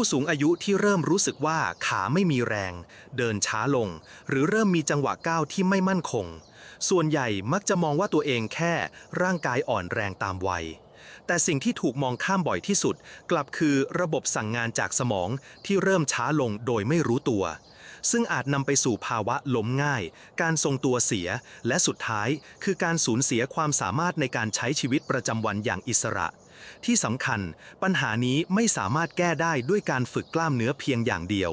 ผู้สูงอายุที่เริ่มรู้สึกว่าขาไม่มีแรง เดินช้าลง หรือเริ่มมีจังหวะก้าวที่ไม่มั่นคง ส่วนใหญ่มักจะมองว่าตัวเองแค่ร่างกายอ่อนแรงตามวัย แต่สิ่งที่ถูกมองข้ามบ่อยที่สุด กลับคือระบบสั่งงานจากสมองที่เริ่มช้าลงโดยไม่รู้ตัว ซึ่งอาจนำไปสู่ภาวะล้มง่าย การทรงตัวเสีย และสุดท้ายคือการสูญเสียความสามารถในการใช้ชีวิตประจำวันอย่างอิสระ ที่สำคัญ ปัญหานี้ไม่สามารถแก้ได้ด้วยการฝึกกล้ามเนื้อเพียงอย่างเดียว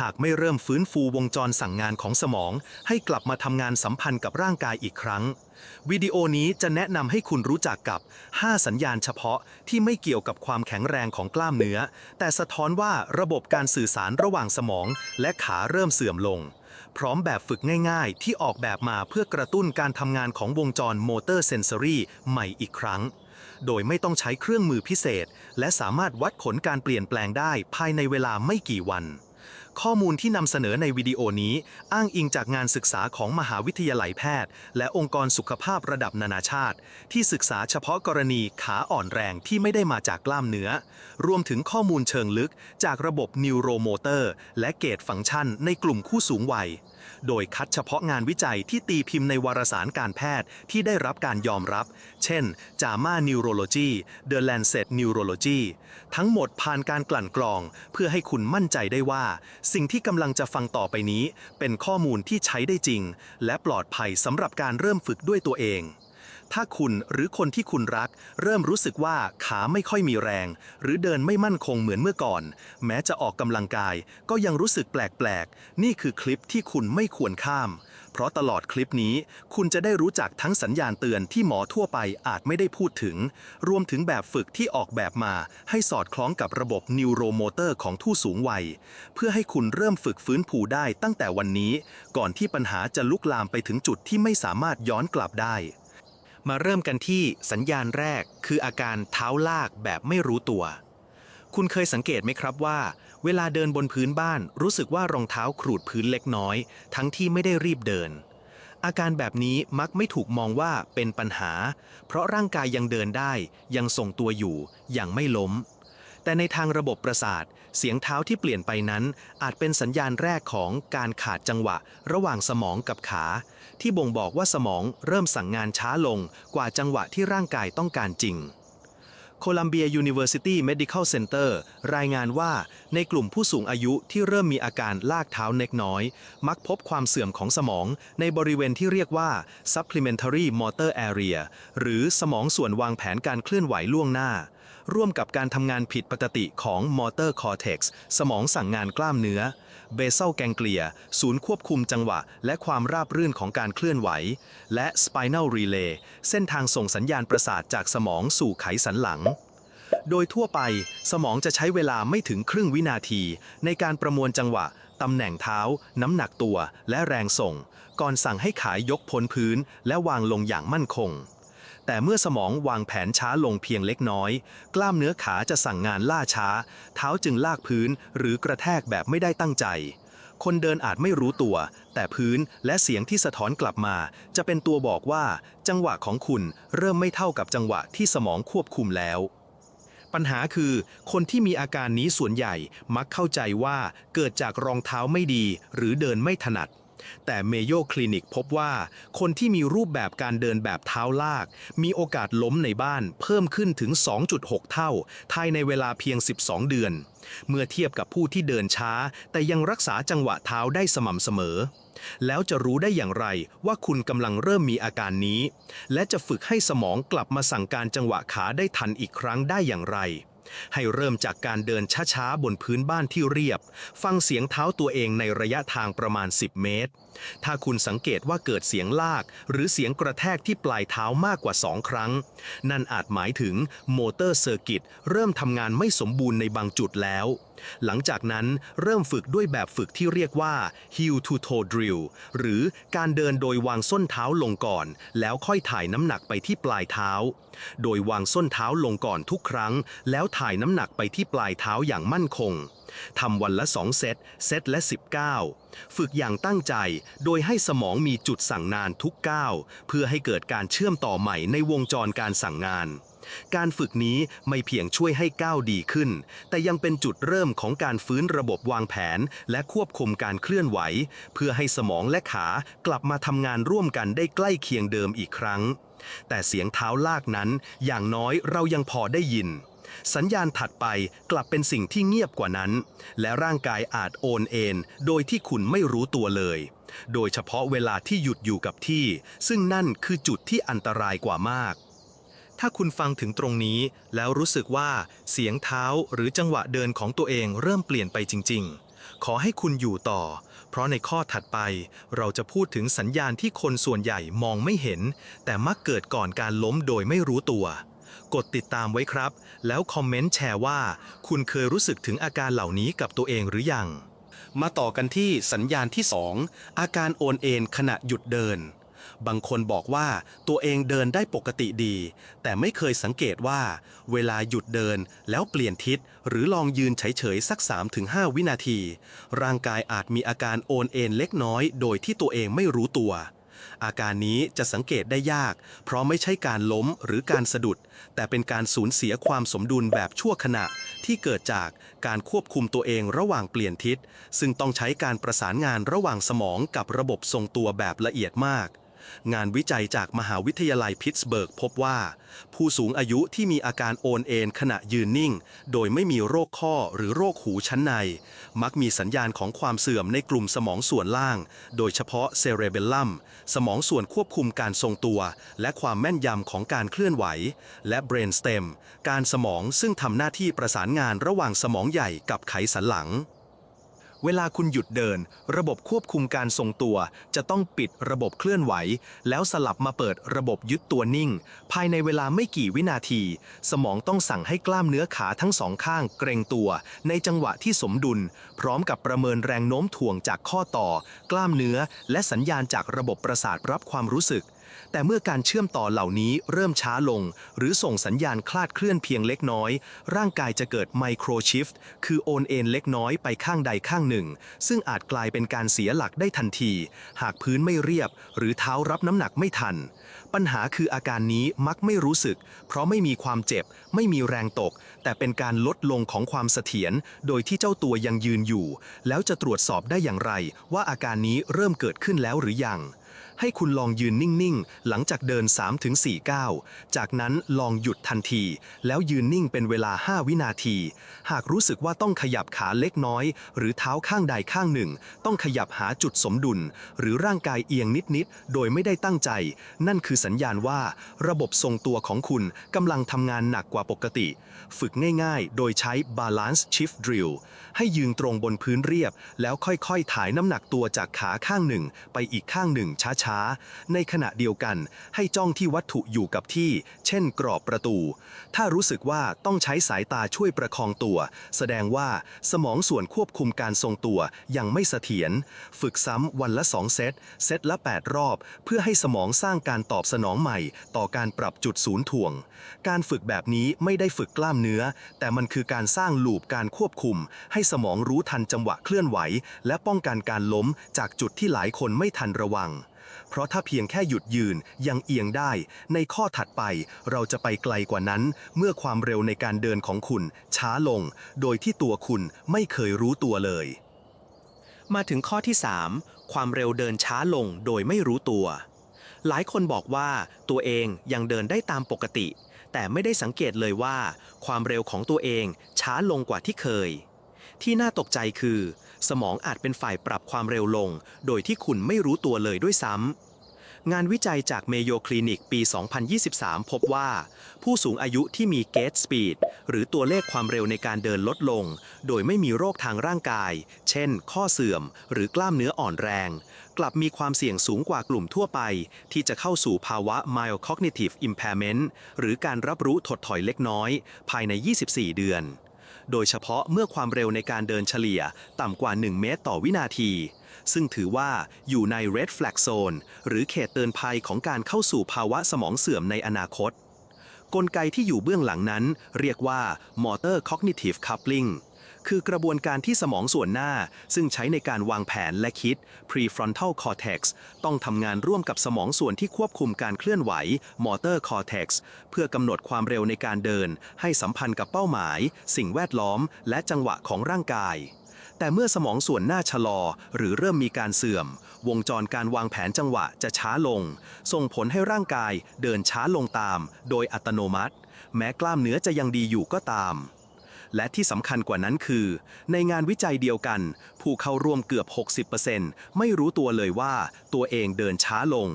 หากไม่เริ่มฟื้นฟูวงจรสั่งงานของสมอง ให้กลับมาทำงานสัมพันธ์กับร่างกายอีกครั้ง วิดีโอนี้จะแนะนำให้คุณรู้จักกับ 5 สัญญาณเฉพาะที่ไม่เกี่ยวกับความแข็งแรงของกล้ามเนื้อ แต่สะท้อนว่าระบบการสื่อสารระหว่างสมอง และขาเริ่มเสื่อมลงพร้อมแบบฝึกง่ายๆ ที่ออกแบบมาเพื่อกระตุ้นการทำงานของวงจรโมเตอร์เซนเซอรี่ใหม่อีกครั้ง โดยไม่ต้องใช้เครื่องมือพิเศษ และสามารถวัดผลการเปลี่ยนแปลงได้ภายในเวลาไม่กี่วัน ข้อมูลที่นำเสนอในวิดีโอนี้ อ้างอิงจากงานศึกษาของมหาวิทยาลัยแพทย์ และองค์กรสุขภาพระดับนานาชาติ ที่ศึกษาเฉพาะกรณีขาอ่อนแรงที่ไม่ได้มาจากกล้ามเนื้อ รวมถึงข้อมูลเชิงลึกจากระบบนิวโรโมเตอร์และเกตฟังก์ชันในกลุ่มคู่สูงวัย โดยคัดเฉพาะงานวิจัยที่ตีพิมพ์ในวารสารการแพทย์ที่ได้รับการยอมรับ เช่น JAMA Neurology The Lancet Neurology ทั้งหมดผ่านการกลั่นกรอง เพื่อให้คุณมั่นใจได้ว่าสิ่งที่กำลังจะฟังต่อไปนี้ เป็นข้อมูลที่ใช้ได้จริง และปลอดภัยสำหรับการเริ่มฝึกด้วยตัวเอง ถ้าคุณหรือคนที่คุณรัก เริ่มรู้สึกว่าขาไม่ค่อยมีแรง หรือเดินไม่มั่นคงเหมือนเมื่อก่อน แม้จะออกกำลังกาย ก็ยังรู้สึกแปลกๆ นี่คือคลิปที่คุณไม่ควรข้าม เพราะตลอดคลิปนี้ คุณจะได้รู้จักทั้งสัญญาณเตือนที่หมอทั่วไปอาจไม่ได้พูดถึง รวมถึงแบบฝึกที่ออกแบบมา ให้สอดคล้องกับระบบนิวโรโมเตอร์ของผู้สูงวัย เพื่อให้คุณเริ่มฝึกฟื้นผูได้ตั้งแต่วันนี้ ก่อนที่ปัญหาจะลุกลามไปถึงจุดที่ไม่สามารถย้อนกลับได้ มาเริ่มกันที่สัญญาณแรก คืออาการเท้าลากแบบไม่รู้ตัว คุณเคยสังเกตไหมครับว่า เวลาเดินบนพื้นบ้านรู้สึกว่ารองเท้าขรูดพื้นเล็กน้อย ทั้งที่ไม่ได้รีบเดิน อาการแบบนี้มักไม่ถูกมองว่าเป็นปัญหา เพราะร่างกายยังเดินได้ ยังทรงตัวอยู่ยังไม่ล้ม แต่ในทางระบบประสาท เสียงเท้าที่เปลี่ยนไปนั้น อาจเป็นสัญญาณแรกของการขาดจังหวะ ระหว่างสมองกับขา ที่บ่งบอกว่าสมองเริ่มสั่งงานช้าลงกว่าจังหวะที่ร่างกายต้องการจริง โคลัมเบีย University Medical Center รายงานว่า ในกลุ่มผู้สูงอายุที่เริ่มมีอาการลากเท้าเล็กน้อย มักพบความเสื่อมของสมอง ในบริเวณที่เรียกว่า supplementary motor area หรือสมองส่วนวางแผนการเคลื่อนไหวล่วงหน้า ร่วมกับการทำงานผิดปกติของ motor cortex สมองสั่งงานกล้ามเนื้อ basal ganglia ศูนย์ควบคุมจังหวะ และความราบรื่นของการเคลื่อนไหว และ spinal relay เส้นทางส่งสัญญาณประสาทจากสมองสู่ไขสันหลัง โดยทั่วไปสมองจะใช้เวลาไม่ถึงครึ่งวินาที ในการประมวลจังหวะ ตำแหน่งเท้า น้ำหนักตัว และแรงส่ง ก่อนสั่งให้ขายยกพ้นพื้น และวางลงอย่างมั่นคง แต่เมื่อสมองวางแผนช้าลงเพียงเล็กน้อย กล้ามเนื้อขาจะสั่งงานล่าช้า เท้าจึงลากพื้นหรือกระแทกแบบไม่ได้ตั้งใจ คนเดินอาจไม่รู้ตัว แต่พื้นและเสียงที่สะท้อนกลับมา จะเป็นตัวบอกว่า จังหวะของคุณเริ่มไม่เท่ากับจังหวะที่สมองควบคุมแล้ว ปัญหาคือ คนที่มีอาการนี้ส่วนใหญ่มักเข้าใจว่าเกิดจากรองเท้าไม่ดี หรือเดินไม่ถนัด แต่เมโยคลินิกพบว่า คนที่มีรูปแบบการเดินแบบเท้าลาก มีโอกาสล้มในบ้านเพิ่มขึ้นถึง 2.6 เท่าภายในเวลาเพียง 12 เดือน เมื่อเทียบกับผู้ที่เดินช้า แต่ยังรักษาจังหวะเท้าได้สม่ำเสมอ แล้วจะรู้ได้อย่างไรว่าคุณกำลังเริ่มมีอาการนี้ และจะฝึกให้สมองกลับมาสั่งการจังหวะขาได้ทันอีกครั้งได้อย่างไร ให้เริ่มจากการเดินช้าๆ บนพื้นบ้านที่เรียบ ฟังเสียงเท้าตัวเองในระยะทางประมาณ 10 เมตร ถ้าคุณสังเกตว่าเกิดเสียงลาก หรือเสียงกระแทกที่ปลายเท้ามากกว่า 2 ครั้ง นั่นอาจหมายถึงโมเตอร์เซอร์กิตเริ่มทำงานไม่สมบูรณ์ในบางจุดแล้ว หลังจากนั้นเริ่มฝึกด้วยแบบฝึกที่เรียกว่า heel to toe drill หรือการเดินโดยวางส้นเท้าลงก่อน แล้วค่อยถ่ายน้ำหนักไปที่ปลายเท้า โดยวางส้นเท้าลงก่อนทุกครั้ง แล้วถ่ายน้ำหนักไปที่ปลายเท้าอย่างมั่นคงทำวันละ 2 เซต เซตละ 19 ฝึกอย่างตั้งใจ โดยให้สมองมีจุดสั่งงานทุกก้าว เพื่อให้เกิดการเชื่อมต่อใหม่ในวงจรการสั่งงาน การฝึกนี้ไม่เพียงช่วยให้ก้าวดีขึ้น แต่ยังเป็นจุดเริ่มของการฟื้นระบบวางแผน และควบคุมการเคลื่อนไหว เพื่อให้สมองและขากลับมาทำงานร่วมกันได้ใกล้เคียงเดิมอีกครั้ง แต่เสียงเท้าลากนั้นอย่างน้อยเรายังพอได้ยิน สัญญาณถัดไปกลับเป็นสิ่งที่เงียบกว่านั้น และร่างกายอาจโอนเอ็นโดยที่คุณไม่รู้ตัวเลย โดยเฉพาะเวลาที่หยุดอยู่กับที่ ซึ่งนั่นคือจุดที่อันตรายกว่ามาก ถ้าคุณฟังถึงตรงนี้ แล้วรู้สึกว่าเสียงเท้าหรือจังหวะเดินของตัวเองเริ่มเปลี่ยนไปจริง ๆขอให้คุณอยู่ต่อ เพราะในข้อถัดไป เราจะพูดถึงสัญญาณที่คนส่วนใหญ่มองไม่เห็น แต่มักเกิดก่อนการล้มโดยไม่รู้ตัว กดติดตามไว้ครับ แล้วคอมเมนต์แชร์ว่า คุณเคยรู้สึกถึงอาการเหล่านี้กับตัวเองหรือยัง มาต่อกันที่สัญญาณที่ 2 อาการโอนเอ็นขณะหยุดเดิน บางคนบอกว่าตัวเองเดินได้ปกติดี แต่ไม่เคยสังเกตว่า เวลาหยุดเดินแล้วเปลี่ยนทิศ หรือลองยืนเฉยๆสัก 3-5 วินาที ร่างกายอาจมีอาการโอนเอ็นเล็กน้อย โดยที่ตัวเองไม่รู้ตัว อาการนี้จะสังเกตได้ยาก เพราะไม่ใช่การล้มหรือการสะดุด แต่เป็นการสูญเสียความสมดุลแบบชั่วขณะ ที่เกิดจากการควบคุมตัวเองระหว่างเปลี่ยนทิศ ซึ่งต้องใช้การประสานงานระหว่างสมองกับระบบทรงตัวแบบละเอียดมาก งานวิจัยจากมหาวิทยาลัยพิตต์สเบิร์กพบว่า ผู้สูงอายุที่มีอาการโอนเอ็นขณะยืนนิ่ง โดยไม่มีโรคข้อหรือโรคหูชั้นใน มักมีสัญญาณของความเสื่อมในกลุ่มสมองส่วนล่าง โดยเฉพาะเซเรเบลลัมสมองส่วนควบคุมการทรงตัว และความแม่นยำของการเคลื่อนไหว และเบรนสเต็มการสมองซึ่งทำหน้าที่ประสานงานระหว่างสมองใหญ่กับไขสันหลัง เวลาคุณหยุดเดิน ระบบควบคุมการทรงตัว จะต้องปิดระบบเคลื่อนไหว แล้วสลับมาเปิดระบบยึดตัวนิ่ง ภายในเวลาไม่กี่วินาที สมองต้องสั่งให้กล้ามเนื้อขาทั้งสองข้างเกรงตัว ในจังหวะที่สมดุล พร้อมกับประเมินแรงโน้มถ่วงจากข้อต่อ กล้ามเนื้อ และสัญญาณจากระบบประสาทรับความรู้สึก แต่เมื่อการเชื่อมต่อเหล่านี้เริ่มช้าลง หรือส่งสัญญาณคลาดเคลื่อนเพียงเล็กน้อย ร่างกายจะเกิดไมโครชิฟต์คือโอนเอ็นเล็กน้อยไปข้างใดข้างหนึ่ง ซึ่งอาจกลายเป็นการเสียหลักได้ทันที หากพื้นไม่เรียบ หรือเท้ารับน้ำหนักไม่ทัน ปัญหาคืออาการนี้มักไม่รู้สึก เพราะไม่มีความเจ็บ ไม่มีแรงตก แต่เป็นการลดลงของความเสถียรโดยที่เจ้าตัวยังยืนอยู่ แล้วจะตรวจสอบได้อย่างไร ว่าอาการนี้เริ่มเกิดขึ้นแล้วหรือยัง ให้คุณลองยืนนิ่ง ๆ หลังจากเดิน 3-4 ก้าว จากนั้นลองหยุดทันที แล้วยืนนิ่งเป็นเวลา 5 วินาที หากรู้สึกว่าต้องขยับขาเล็กน้อย หรือเท้าข้างใดข้างหนึ่ง ต้องขยับหาจุดสมดุล หรือร่างกายเอียงนิด ๆ โดยไม่ได้ตั้งใจ นั่นคือสัญญาณว่า ระบบทรงตัวของคุณกำลังทำงานหนักกว่าปกติ ฝึกง่าย ๆ โดยใช้ Balance Shift Drill ให้ยืนตรงบนพื้นเรียบ แล้วค่อย ๆ ถ่ายน้ำหนักตัวจากขาข้างหนึ่ง ไปอีกข้างหนึ่งช้าๆในขณะเดียวกัน ให้จ้องที่วัตถุอยู่กับที่ เช่นกรอบประตู ถ้ารู้สึกว่าต้องใช้สายตาช่วยประคองตัว แสดงว่าสมองส่วนควบคุมการทรงตัวยังไม่เสถียรฝึกซ้ำวันละ 2 เซต เซตละ 8 รอบ เพื่อให้สมองสร้างการตอบสนองใหม่ ต่อการปรับจุดศูนย์ถ่วง การฝึกแบบนี้ไม่ได้ฝึกกล้ามเนื้อ แต่มันคือการสร้างลูปการควบคุม ให้สมองรู้ทันจังหวะเคลื่อนไหว และป้องกันการล้มจากจุดที่หลายคนไม่ทันระวัง เพราะถ้าเพียงแค่หยุดยืนยังเอียงได้ ในข้อถัดไปเราจะไปไกลกว่านั้น เมื่อความเร็วในการเดินของคุณ ช้าลง โดยที่ตัวคุณไม่เคยรู้ตัวเลย มาถึงข้อที่ 3 ความเร็วเดินช้าลงโดยไม่รู้ตัว หลายคนบอกว่าตัวเองยังเดินได้ตามปกติ แต่ไม่ได้สังเกตเลยว่า ความเร็วของตัวเองช้าลงกว่าที่เคย ที่น่าตกใจคือ สมองอาจเป็นฝ่ายปรับความเร็วลง โดยที่คุณไม่รู้ตัวเลยด้วยซ้ำ งานวิจัยจากเมโยคลินิกปี 2023 พบว่า ผู้สูงอายุที่มี Gait Speed หรือตัวเลขความเร็วในการเดินลดลง โดยไม่มีโรคทางร่างกาย เช่น ข้อเสื่อม หรือกล้ามเนื้ออ่อนแรง กลับมีความเสี่ยงสูงกว่ากลุ่มทั่วไป ที่จะเข้าสู่ภาวะ Mild Cognitive Impairment หรือการรับรู้ถดถอยเล็กน้อย ภายใน 24 เดือน โดยเฉพาะเมื่อความเร็วในการเดินเฉลี่ยต่ำกว่า 1 เมตรต่อวินาที ซึ่งถือว่าอยู่ใน Red Flag Zone หรือเขตเตือนภัยของการเข้าสู่ภาวะสมองเสื่อมในอนาคต กลไกที่อยู่เบื้องหลังนั้น เรียกว่า Motor Cognitive Coupling คือกระบวนการที่สมองส่วนหน้า ซึ่งใช้ในการวางแผนและคิด prefrontal cortex ต้องทำงานร่วมกับสมองส่วนที่ควบคุมการเคลื่อนไหว motor cortex เพื่อกำหนดความเร็วในการเดิน ให้สัมพันธ์กับเป้าหมาย สิ่งแวดล้อม และจังหวะของร่างกาย แต่เมื่อสมองส่วนหน้าชะลอ หรือเริ่มมีการเสื่อม วงจรการวางแผนจังหวะจะช้าลง ส่งผลให้ร่างกายเดินช้าลงตาม โดยอัตโนมัติ แม้กล้ามเนื้อจะยังดีอยู่ก็ตาม และที่สำคัญกว่านั้นคือ ในงานวิจัยเดียวกัน ผู้เข้าร่วมเกือบ 60%ไม่รู้ตัวเลยว่าตัวเองเดินช้าลง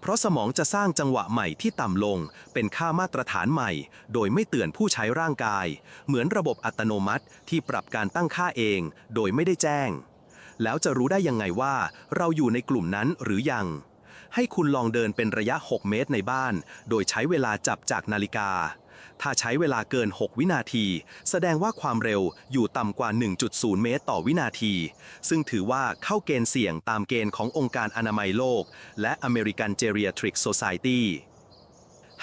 เพราะสมองจะสร้างจังหวะใหม่ที่ต่ำลง เป็นค่ามาตรฐานใหม่ โดยไม่เตือนผู้ใช้ร่างกาย เหมือนระบบอัตโนมัติที่ปรับการตั้งค่าเอง โดยไม่ได้แจ้ง แล้วจะรู้ได้ยังไงว่า เราอยู่ในกลุ่มนั้นหรือยังให้คุณลองเดินเป็นระยะ 6 เมตรในบ้าน โดยใช้เวลาจับจากนาฬิกา ถ้าใช้เวลาเกิน 6 วินาที แสดงว่าความเร็วอยู่ต่ำกว่า 1.0 เมตรต่อวินาที ซึ่งถือว่าเข้าเกณฑ์เสี่ยงตามเกณฑ์ขององค์การอนามัยโลก และ American Geriatric Society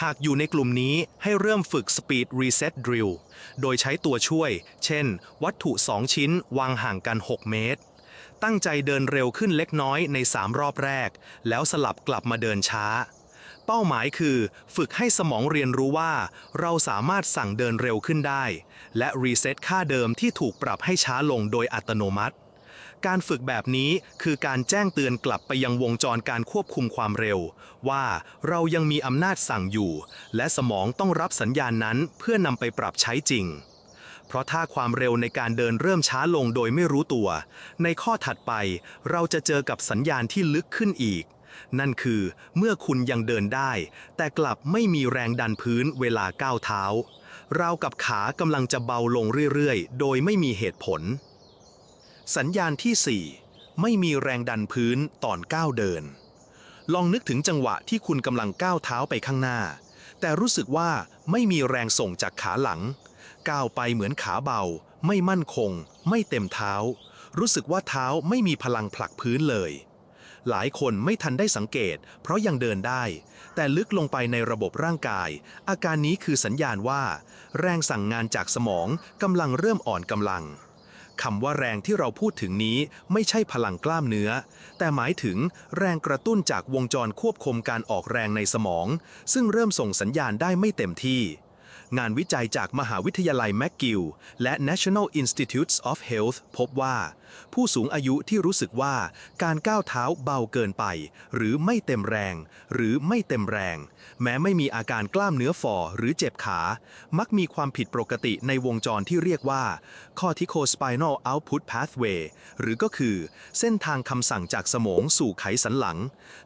หากอยู่ในกลุ่มนี้ให้เริ่มฝึก Speed Reset Drill โดยใช้ตัวช่วย เช่น วัตถุ 2 ชิ้นวางห่างกัน 6 เมตร ตั้งใจเดินเร็วขึ้นเล็กน้อยใน 3 รอบแรก แล้วสลับกลับมาเดินช้า เป้าหมายคือฝึกให้สมองเรียนรู้ว่า เราสามารถสั่งเดินเร็วขึ้นได้ และรีเซ็ตค่าเดิมที่ถูกปรับให้ช้าลงโดยอัตโนมัติ การฝึกแบบนี้คือการแจ้งเตือนกลับไปยังวงจรการควบคุมความเร็ว ว่าเรายังมีอำนาจสั่งอยู่ และสมองต้องรับสัญญาณนั้นเพื่อนำไปปรับใช้จริง เพราะถ้าความเร็วในการเดินเริ่มช้าลงโดยไม่รู้ตัว ในข้อถัดไปเราจะเจอกับสัญญาณที่ลึกขึ้นอีก นั่นคือเมื่อคุณยังเดินได้ แต่กลับไม่มีแรงดันพื้นเวลาก้าวเท้า ราวกับขากำลังจะเบาลงเรื่อยๆ โดยไม่มีเหตุผล สัญญาณที่ 4 ไม่มีแรงดันพื้นตอนก้าวเดิน ลองนึกถึงจังหวะที่คุณกำลังก้าวเท้าไปข้างหน้า แต่รู้สึกว่าไม่มีแรงส่งจากขาหลัง ก้าวไปเหมือนขาเบา ไม่มั่นคง ไม่เต็มเท้า รู้สึกว่าเท้าไม่มีพลังผลักพื้นเลย หลายคนไม่ทันได้สังเกต เพราะยังเดินได้ แต่ลึกลงไปในระบบร่างกาย อาการนี้คือสัญญาณว่า แรงสั่งงานจากสมองกำลังเริ่มอ่อนกำลังคำว่าแรงที่เราพูดถึงนี้ไม่ใช่พลังกล้ามเนื้อ แต่หมายถึงแรงกระตุ้นจากวงจรควบคุมการออกแรงในสมอง ซึ่งเริ่มส่งสัญญาณได้ไม่เต็มที่ งานวิจัยจากมหาวิทยาลัยแม c กิลและ National Institutes of Health พบว่า ผู้สูงอายุที่รู้สึกว่าการก้าวเท้าเบาเกินไป หรือไม่เต็มแรง หรือไม่เต็มแรง แม้ไม่มีอาการกล้ามเนื้อฝ่อหรือเจ็บขา มักมีความผิดปกติในวงจรที่เรียกว่า corticospinal output pathway หรือก็คือ เส้นทางคำสั่งจากสมองสู่ไขสันหลัง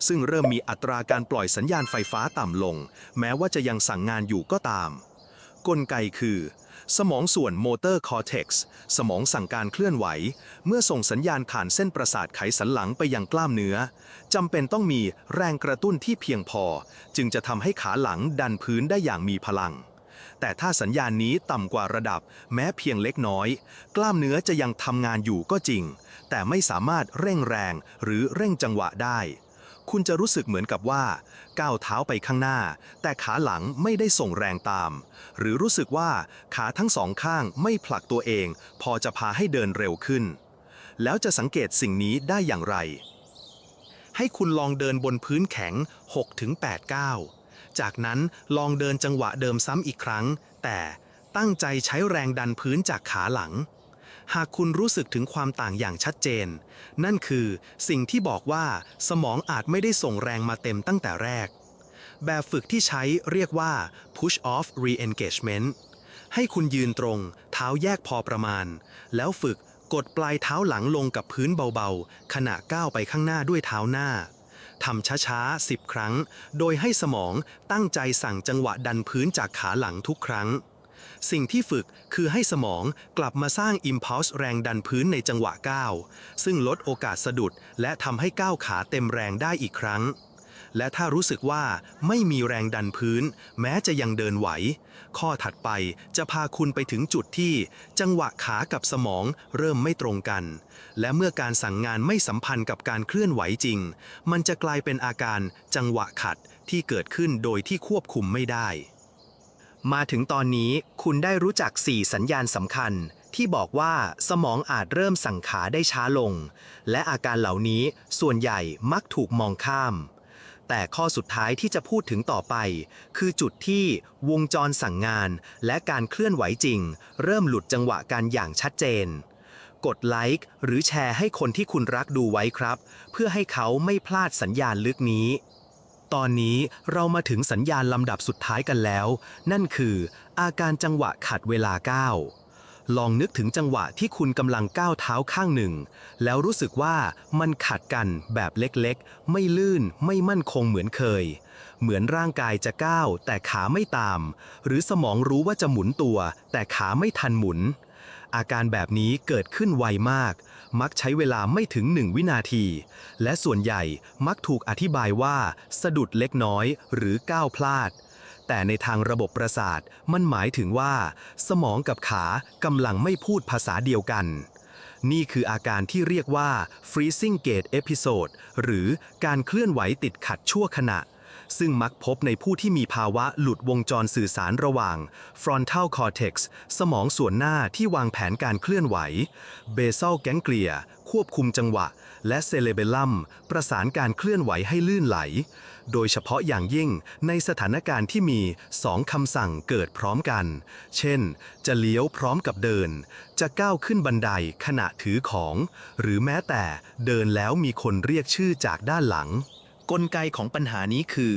ซึ่งเริ่มมีอัตราการปล่อยสัญญาณไฟฟ้าต่ำลง แม้ว่าจะยังสั่งงานอยู่ก็ตาม กลไกคือ สมองส่วนโมเตอร์คอร์เท็กซ์สมองสั่งการเคลื่อนไหว เมื่อส่งสัญญาณผ่านเส้นประสาทไขสันหลังไปยังกล้ามเนื้อจำเป็นต้องมีแรงกระตุ้นที่เพียงพอ จึงจะทำให้ขาหลังดันพื้นได้อย่างมีพลัง แต่ถ้าสัญญาณนี้ต่ำกว่าระดับ แม้เพียงเล็กน้อย กล้ามเนื้อจะยังทำงานอยู่ก็จริง แต่ไม่สามารถเร่งแรงหรือเร่งจังหวะได้ คุณจะรู้สึกเหมือนกับว่า ก้าวเท้าไปข้างหน้า แต่ขาหลังไม่ได้ส่งแรงตาม หรือรู้สึกว่าขาทั้งสองข้างไม่ผลักตัวเอง พอจะพาให้เดินเร็วขึ้น แล้วจะสังเกตสิ่งนี้ได้อย่างไร ให้คุณลองเดินบนพื้นแข็ง 6-8ก้าวจากนั้นลองเดินจังหวะเดิมซ้ำอีกครั้ง แต่ตั้งใจใช้แรงดันพื้นจากขาหลัง หากคุณรู้สึกถึงความต่างอย่างชัดเจน นั่นคือสิ่งที่บอกว่าสมองอาจไม่ได้ส่งแรงมาเต็มตั้งแต่แรก แบบฝึกที่ใช้เรียกว่า push off re-engagement ให้คุณยืนตรง เท้าแยกพอประมาณ แล้วฝึกกดปลายเท้าหลังลงกับพื้นเบาๆ ขณะก้าวไปข้างหน้าด้วยเท้าหน้าทำช้าๆ 10 ครั้ง โดยให้สมองตั้งใจสั่งจังหวะดันพื้นจากขาหลังทุกครั้ง สิ่งที่ฝึกคือให้สมองกลับมาสร้าง impulse แรงดันพื้นในจังหวะก้าวซึ่งลดโอกาสสะดุด และทำให้ก้าวขาเต็มแรงได้อีกครั้ง และถ้ารู้สึกว่าไม่มีแรงดันพื้น แม้จะยังเดินไหว ข้อถัดไปจะพาคุณไปถึงจุดที่ จังหวะขากับสมองเริ่มไม่ตรงกัน และเมื่อการสั่งงานไม่สัมพันธ์กับการเคลื่อนไหวจริง มันจะกลายเป็นอาการจังหวะขัดที่เกิดขึ้นโดยที่ควบคุมไม่ได้ มาถึงตอนนี้คุณได้รู้จัก 4 สัญญาณสำคัญ ที่บอกว่าสมองอาจเริ่มสั่งขาได้ช้าลง และอาการเหล่านี้ส่วนใหญ่มักถูกมองข้าม แต่ข้อสุดท้ายที่จะพูดถึงต่อไป คือจุดที่วงจรสั่งงาน และการเคลื่อนไหวจริง เริ่มหลุดจังหวะกันอย่างชัดเจน กดไลค์หรือแชร์ให้คนที่คุณรักดูไว้ครับ เพื่อให้เขาไม่พลาดสัญญาณลึกนี้ ตอนนี้เรามาถึงสัญญาณลำดับสุดท้ายกันแล้ว นั่นคือ อาการจังหวะขัดเวลาก้าวลองนึกถึงจังหวะที่คุณกำลังก้าวเท้าข้างหนึ่ง แล้วรู้สึกว่ามันขัดกันแบบเล็กๆ ไม่ลื่นไม่มั่นคงเหมือนเคย เหมือนร่างกายจะก้าวแต่ขาไม่ตาม หรือสมองรู้ว่าจะหมุนตัว แต่ขาไม่ทันหมุน อาการแบบนี้เกิดขึ้นไวมาก มักใช้เวลาไม่ถึงหนึ่งวินาที และส่วนใหญ่มักถูกอธิบายว่า สะดุดเล็กน้อยหรือก้าวพลาด แต่ในทางระบบประสาทมันหมายถึงว่า สมองกับขากำลังไม่พูดภาษาเดียวกัน นี่คืออาการที่เรียกว่า freezing gate episode หรือการเคลื่อนไหวติดขัดชั่วขณะ ซึ่งมักพบในผู้ที่มีภาวะหลุดวงจรสื่อสารระหว่าง frontal cortex สมองส่วนหน้าที่วางแผนการเคลื่อนไหว basal ganglia ควบคุมจังหวะ และ cerebellum ประสานการเคลื่อนไหวให้ลื่นไหล โดยเฉพาะอย่างยิ่งในสถานการณ์ที่มีสองคำสั่งเกิดพร้อมกัน เช่น จะเลี้ยวพร้อมกับเดิน จะก้าวขึ้นบันไดขณะถือของ หรือแม้แต่เดินแล้วมีคนเรียกชื่อจากด้านหลัง กลไกของปัญหานี้คือ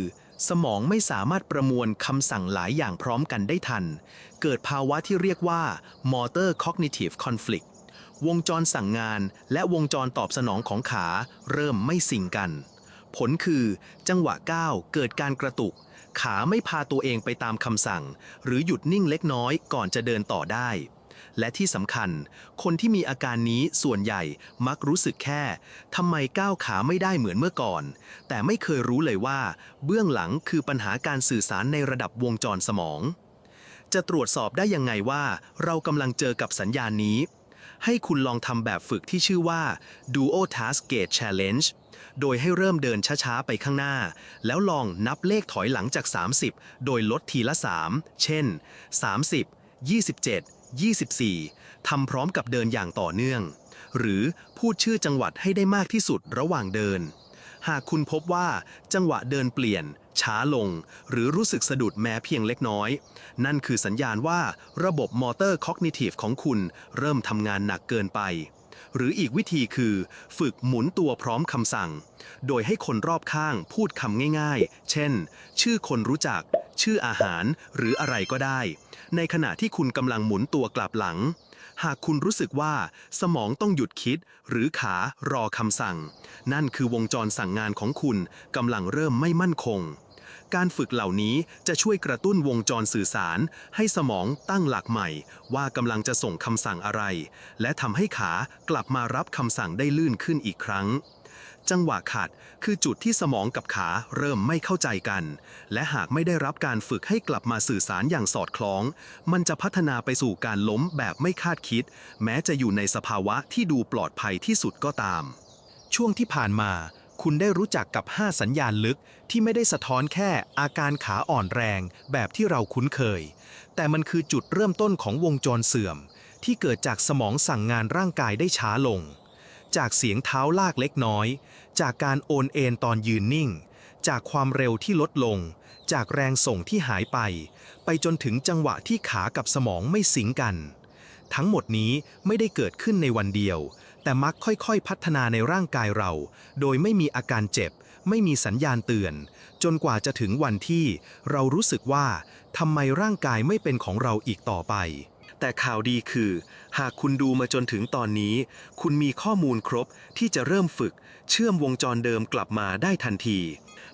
สมองไม่สามารถประมวลคำสั่งหลายอย่างพร้อมกันได้ทัน เกิดภาวะที่เรียกว่า motor cognitive conflict วงจรสั่งงานและวงจรตอบสนองของขา เริ่มไม่สิงกัน ผลคือ จังหวะก้าวเกิดการกระตุก ขาไม่พาตัวเองไปตามคำสั่ง หรือหยุดนิ่งเล็กน้อยก่อนจะเดินต่อได้ และที่สำคัญ คนที่มีอาการนี้ส่วนใหญ่มักรู้สึกแค่ทำไมก้าวขาไม่ได้เหมือนเมื่อก่อน แต่ไม่เคยรู้เลยว่า เบื้องหลังคือปัญหาการสื่อสารในระดับวงจรสมอง จะตรวจสอบได้ยังไงว่า เรากำลังเจอกับสัญญาณนี้ ให้คุณลองทำแบบฝึกที่ชื่อว่า Duo Task Gate Challenge โดยให้เริ่มเดินช้า ๆ ไปข้างหน้า แล้วลองนับเลขถอยหลังจาก 30 โดยลดทีละ 3 เช่น 30 27 24ทำพร้อมกับเดินอย่างต่อเนื่อง หรือพูดชื่อจังหวัดให้ได้มากที่สุดระหว่างเดิน หากคุณพบว่าจังหวะเดินเปลี่ยน ช้าลง หรือรู้สึกสะดุดแม้เพียงเล็กน้อย นั่นคือสัญญาณว่าระบบมอเตอร์คอกนิทีฟของคุณเริ่มทำงานหนักเกินไปหรืออีกวิธีคือฝึกหมุนตัวพร้อมคำสั่ง โดยให้คนรอบข้างพูดคำง่ายๆ เช่น ชื่อคนรู้จัก ชื่ออาหาร หรืออะไรก็ได้ ในขณะที่คุณกำลังหมุนตัวกลับหลัง หากคุณรู้สึกว่าสมองต้องหยุดคิดหรือขารอคำสั่ง นั่นคือวงจรสั่งงานของคุณกำลังเริ่มไม่มั่นคง การฝึกเหล่านี้จะช่วยกระตุ้นวงจรสื่อสาร ให้สมองตั้งหลักใหม่ ว่ากำลังจะส่งคำสั่งอะไร และทำให้ขากลับมารับคำสั่งได้ลื่นขึ้นอีกครั้ง จังหวะขัดคือจุดที่สมองกับขาเริ่มไม่เข้าใจกัน และหากไม่ได้รับการฝึกให้กลับมาสื่อสารอย่างสอดคล้อง มันจะพัฒนาไปสู่การล้มแบบไม่คาดคิด แม้จะอยู่ในสภาวะที่ดูปลอดภัยที่สุดก็ตาม ช่วงที่ผ่านมา คุณได้รู้จักกับ 5 สัญญาณลึกที่ไม่ได้สะท้อนแค่อาการขาอ่อนแรง แบบที่เราคุ้นเคย แต่มันคือจุดเริ่มต้นของวงจรเสื่อม ที่เกิดจากสมองสั่งงานร่างกายได้ช้าลง จากเสียงเท้าลากเล็กน้อย จากการโอนเอ็นตอนยืนนิ่ง จากความเร็วที่ลดลง จากแรงส่งที่หายไป ไปจนถึงจังหวะที่ขากับสมองไม่สิงกัน ทั้งหมดนี้ไม่ได้เกิดขึ้นในวันเดียว แต่มักค่อยๆ พัฒนาในร่างกายเรา โดยไม่มีอาการเจ็บ ไม่มีสัญญาณเตือน จนกว่าจะถึงวันที่ เรารู้สึกว่าทำไมร่างกายไม่เป็นของเราอีกต่อไป แต่ข่าวดีคือ หากคุณดูมาจนถึงตอนนี้ คุณมีข้อมูลครบที่จะเริ่มฝึก เชื่อมวงจรเดิมกลับมาได้ทันที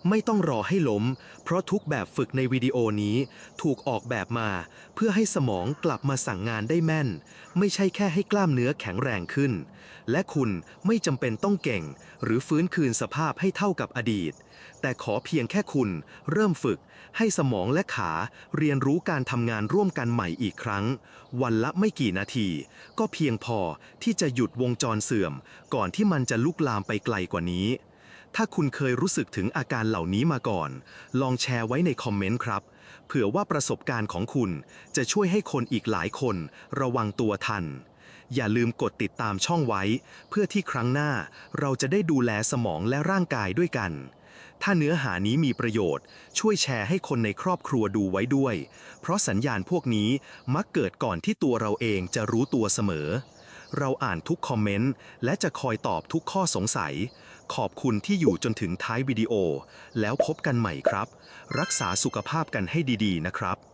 ไม่ต้องรอให้ล้ม เพราะทุกแบบฝึกในวิดีโอนี้ ถูกออกแบบมา เพื่อให้สมองกลับมาสั่งงานได้แม่น ไม่ใช่แค่ให้กล้ามเนื้อแข็งแรงขึ้น และคุณไม่จำเป็นต้องเก่ง หรือฟื้นคืนสภาพให้เท่ากับอดีต แต่ขอเพียงแค่คุณ เริ่มฝึก ให้สมองและขาเรียนรู้การทำงานร่วมกันใหม่อีกครั้ง วันละไม่กี่นาที ก็เพียงพอที่จะหยุดวงจรเสื่อม ก่อนที่มันจะลุกลามไปไกลกว่านี้ ถ้าคุณเคยรู้สึกถึงอาการเหล่านี้มาก่อน ลองแชร์ไว้ในคอมเมนต์ครับ เผื่อว่าประสบการณ์ของคุณจะช่วยให้คนอีกหลายคน ระวังตัวทันอย่าลืมกดติดตามช่องไว้ เพื่อที่ครั้งหน้าเราจะได้ดูแลสมองและร่างกายด้วยกัน ถ้าเนื้อหานี้มีประโยชน์ ช่วยแชร์ให้คนในครอบครัวดูไว้ด้วย เพราะสัญญาณพวกนี้มักเกิดก่อนที่ตัวเราเองจะรู้ตัวเสมอ เราอ่านทุกคอมเมนต์และจะคอยตอบทุกข้อสงสัย ขอบคุณที่อยู่จนถึงท้ายวิดีโอ แล้วพบกันใหม่ครับ รักษาสุขภาพกันให้ดีๆนะครับ